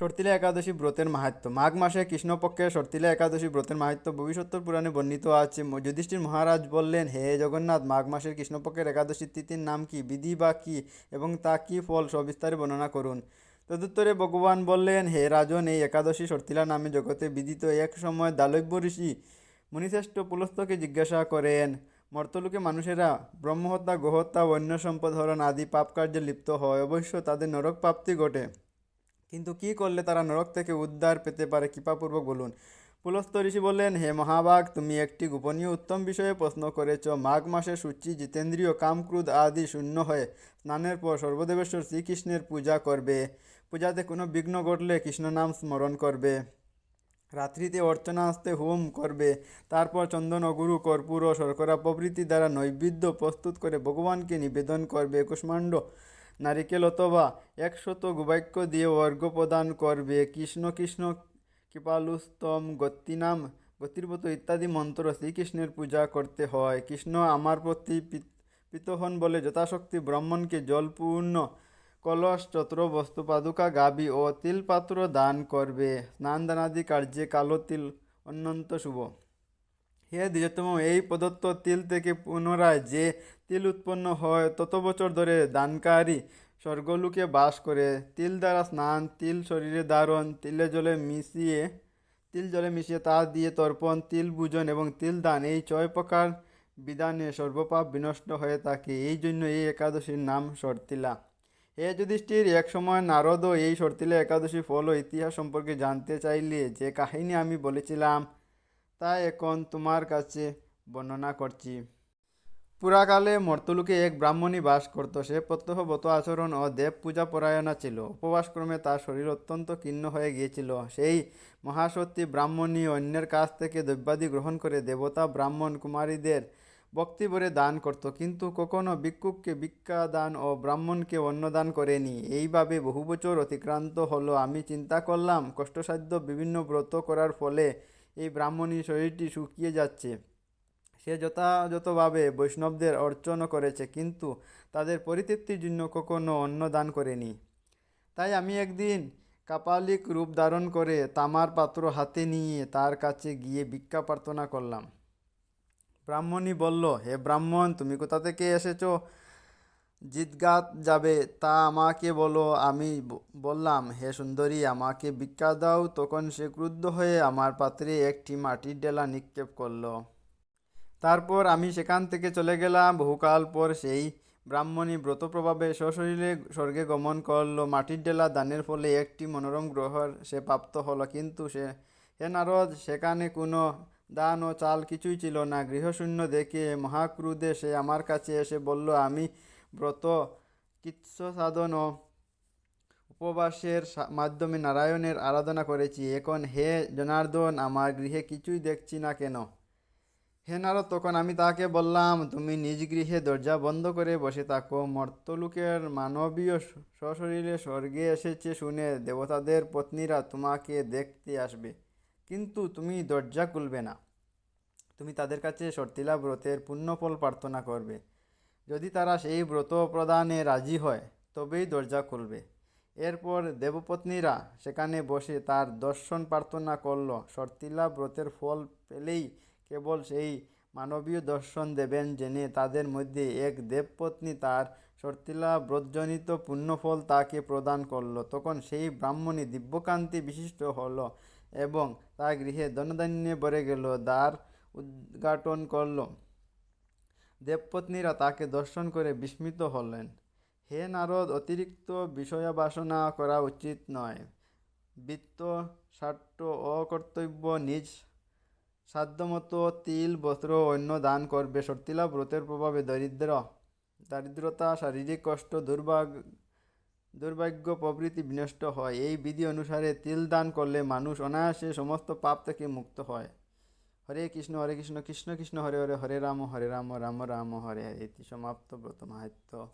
সর্তিলা একাদশী ব্রতের মাহাত্ম্য। মাঘ মাসে কৃষ্ণপক্ষের সর্তিলা একাদশী ব্রতের মাহাত্ম্য ভবিষ্যত্তর পুরাণে বর্ণিত আছে। যুধিষ্ঠির মহারাজ বললেন, হে জগন্নাথ, মাঘ মাসের কৃষ্ণপক্ষের একাদশী তিথির নাম কি, বিধি বা কী, এবং তা কী ফল সবিস্তারে বর্ণনা করুন। তদুত্তরে ভগবান বললেন, হে রাজন, এই একাদশী সর্তিলা নামে জগতে বিদিত এক সময় দালব্য ঋষি মুনিশ্রেষ্ঠ পুলস্তকে জিজ্ঞাসা করেন, মর্তলোকে মানুষেরা ব্রহ্মহত্যা, গোহত্যা, বন্য সম্পদ হরণ আদি পাপ কার্যে লিপ্ত হয়, অবশ্য তাদের নরক প্রাপ্তি ঘটে। কিন্তু কি করলে তারা নরক থেকে উদ্ধার পেতে পারে কৃপাপূর্বক বলুন। পুলস্ত ঋষি বললেন, হে মহাবাগ তুমি একটি গোপনীয় উত্তম বিষয়ে প্রশ্ন করেছ। মাঘ মাসে সূচি, জিতেন্দ্রীয়, কামক্রোধ আদি শূন্য হয়ে স্নানের পর সর্বদেবেশ্বর শ্রীকৃষ্ণের পূজা করবে। পূজাতে কোনো বিঘ্ন ঘটলে কৃষ্ণ নাম স্মরণ করবে। রাত্রিতে অর্চনা আসতে হোম করবে। তারপর চন্দন অগুরু কর্পূর ও শর্করা প্রভৃতি দ্বারা নৈবেদ্য প্রস্তুত করে ভগবানকে নিবেদন করবে। কুষ্মাণ্ড নারিকেল অথবা একশত গুবাক্য দিয়ে অর্ঘ্য প্রদান করবে। কৃষ্ণ কৃষ্ণ, কৃপালুস্তম, গতিনাম, গতির্বত ইত্যাদি মন্ত্র শ্রীকৃষ্ণের পূজা করতে হয়। কৃষ্ণ আমার প্রতি পিত- পিতহন বলে যথাশক্তি ব্রাহ্মণকে জলপূর্ণ কলস, চত্র, বস্তু, পাদুকা, গাবি ও তিলপাত্র দান করবে। স্নান দানাদি কার্যে কালো তিল অত্যন্ত শুভ। হে দ্বিজতম, এই প্রদত্ত তিল থেকে পুনরায় যে তিল উৎপন্ন হয়, তত বছর ধরে দানকারী স্বর্গলোকে বাস করে। তিল দ্বারা স্নান, তিল শরীরে ধারণ তিলে জলে মিশিয়ে, তিল জলে মিশিয়ে তা দিয়ে তর্পণ, তিল পূজন এবং তিল দান, এই ছয় প্রকার বিধানে সর্বপাপ বিনষ্ট হয়ে থাকে। এই জন্য এই একাদশীর নাম সর্তিলা। হে যুধিষ্ঠির, এক সময় নারদও এই সর্তিলা একাদশী ফল ও ইতিহাস সম্পর্কে জানতে চাইলে যে কাহিনী আমি বলেছিলাম তা এখন তোমার কাছে বর্ণনা করছি। পুরাকালে মর্তলোকে এক ব্রাহ্মণী বাস করত। সে প্রত্যহ ব্রত আচরণ ও দেব পূজা পরায়ণা ছিল। উপবাসক্রমে তার শরীর অত্যন্ত কীর্ণ হয়ে গিয়েছিল। সেই মহাসতী ব্রাহ্মণী অন্যের কাছ থেকে দ্রব্যাদি গ্রহণ করে দেবতা ব্রাহ্মণ কুমারীদের ভক্তি ভরে দান করত। কিন্তু কখনো ভিক্ষুককে ভিক্ষা দান ও ব্রাহ্মণকে অন্নদান করেনি। এইভাবে বহু বছর অতিক্রান্ত হলো। আমি চিন্তা করলাম, কষ্টসাধ্য বিভিন্ন ব্রত করার ফলে এই ব্রাহ্মণী শরীরটি শুকিয়ে যাচ্ছে। সে যথাযথভাবে বৈষ্ণবদের অর্চন করেছে, কিন্তু তাদের পরিতৃপ্তির জন্য কখনো অন্ন দান করেনি। তাই আমি একদিন কাপালিক রূপ ধারণ করে তামার পাত্র হাতে নিয়ে তার কাছে গিয়ে ভিক্ষা প্রার্থনা করলাম। ব্রাহ্মণী বলল, হে ব্রাহ্মণ, তুমি কোথা থেকে এসেছ? জিতগাত যাবে, তা আমাকে বলো। আমি বললাম, হে সুন্দরী, আমাকে ভিক্ষা দাও। তখন সে ক্রুদ্ধ হয়ে আমার পাত্রে একটি মাটির ডেলা নিক্ষেপ করল। তারপর আমি সেখান থেকে চলে গেলাম। বহুকাল পর সেই ব্রাহ্মণী ব্রত প্রভাবে সশরীরে স্বর্গে গমন করল। মাটির ডেলা দানের ফলে একটি মনোরম গ্রহর সে প্রাপ্ত হলো। কিন্তু সে, হে নারদ, সেখানে কোনো দান ও চাল কিছুই ছিল না। গৃহশূন্য দেখে মহাক্রুদে সে আমার কাছে এসে বলল, আমি ব্রত কৃৎস সাধন ও উপবাসের মাধ্যমে নারায়ণের আরাধনা করেছি। এখন হে জনার্দন, আমার গৃহে কিছুই দেখছি না কেন? হে নারদ, তখন আমি তাকে বললাম, তুমি নিজ গৃহে দরজা বন্ধ করে বসে থাকো। মর্তলোকের মানবীয় সশরীরে স্বর্গে এসেছে শুনে দেবতাদের পত্নীরা তোমাকে দেখতে আসবে। কিন্তু তুমি দরজা খুলবে না। তুমি তাদের কাছে সর্তিলা ব্রতের পুণ্যফল প্রার্থনা করবে। যদি তারা সেই ব্রত প্রদানে রাজি হয়, তবেই দরজা খুলবে। এরপর দেবপত্নীরা সেখানে বসে তার দর্শন প্রার্থনা করল। সর্তিলা ব্রতের ফল পেলেই কেবল সেই মানবীয় দর্শন দেবেন জেনে তাদের মধ্যে এক দেবপত্নী তার সর্তিলা ব্রতজনিত পুণ্যফল তাকে প্রদান করল। তখন সেই ব্রাহ্মণী দিব্যকান্তি বিশিষ্ট হল এবং তার গৃহে ধনধান্যে ভরে গেল, দ্বার উদ্ঘাটন করল। দেবপত্নীরা তাকে দর্শন করে বিস্মিত হলেন। হে নারদ, অতিরিক্ত বিষয়া বাসনা করা উচিত নয়। বৃত্ত, স্বার্থ, অকর্তব্য, নিজ সাধ্যমতো তিল, বস্ত্র অন্য দান করবে। সর্তিলা ব্রতের প্রভাবে দরিদ্র, দারিদ্রতা, শারীরিক কষ্ট, দুর্ভাগ, দুর্ভাগ্য, প্রভৃতি বিনষ্ট হয়। এই বিধি অনুসারে তিল দান করলে মানুষ অনায়াসে সমস্ত পাপ থেকে মুক্ত হয়। হরে কৃষ্ণ হরে কৃষ্ণ কৃষ্ণ কৃষ্ণ, হরে হরে হরে রাম হরে রাম রাম রাম, হরে হরে। ইতি সমাপ্ত ব্রত মাহাত্ম্য